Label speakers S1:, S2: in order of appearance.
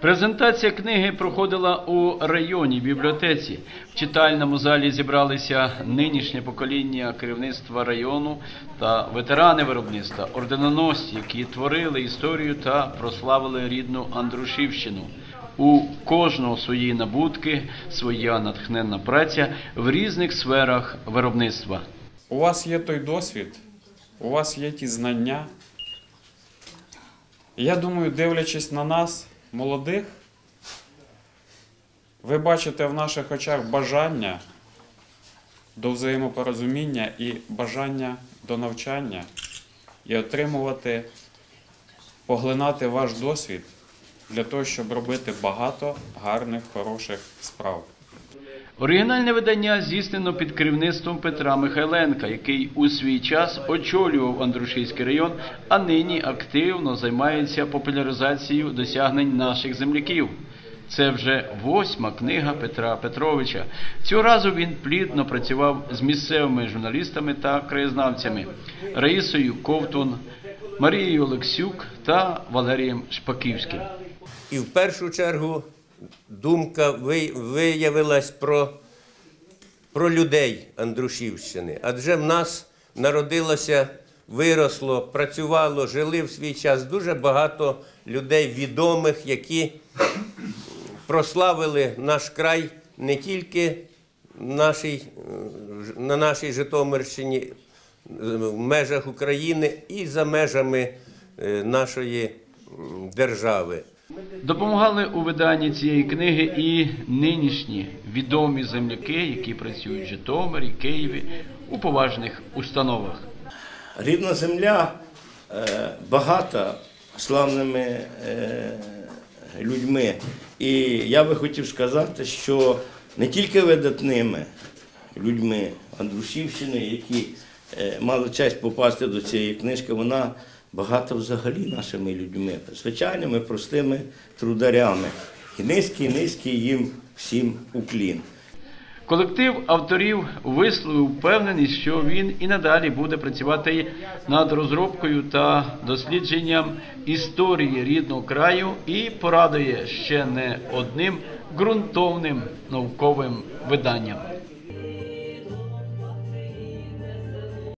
S1: Презентація книги проходила у районній бібліотеці. В читальному залі зібралися нинішнє покоління керівництва району та ветерани виробництва, орденоносці, які творили історію та прославили рідну Андрушівщину. У кожного свої набутки, своя натхненна праця в різних сферах виробництва.
S2: У вас є той досвід, у вас є ті знання. Я думаю, дивлячись на нас, молодих, ви бачите в наших очах бажання до взаємопорозуміння і бажання до навчання і отримувати, поглинати ваш досвід для того, щоб робити багато гарних, хороших справ.
S1: Оригінальне видання здійснено під керівництвом Петра Михайленка, який у свій час очолював Андрушівський район, а нині активно займається популяризацією досягнень наших земляків. Це вже восьма книга Петра Петровича. Цього разу він плідно працював з місцевими журналістами та краєзнавцями Раїсою Ковтун, Марією Олексюк та Валерієм Шпаківським.
S3: І в першу чергу думка ви- виявилась про, про людей Андрушівщини. Адже в нас народилося, виросло, працювало, жили в свій час дуже багато людей відомих, які прославили наш край не тільки нашій, на нашій Житомирщині, в межах України і за межами е, нашої держави.
S1: Допомагали у виданні цієї книги і нинішні відомі земляки, які працюють в Житомирі, Києві у поважних установах.
S4: Рідна земля е, багата славними е, людьми. І я би хотів сказати, що не тільки видатними людьми Андрушівщини, які е, мали честь попасти до цієї книжки, вона багата взагалі нашими людьми, звичайними простими трударями. І низький, низький їм всім уклін.
S1: Колектив авторів висловив впевненість, що він і надалі буде працювати над розробкою та дослідженням історії рідного краю і порадує ще не одним ґрунтовним науковим виданням.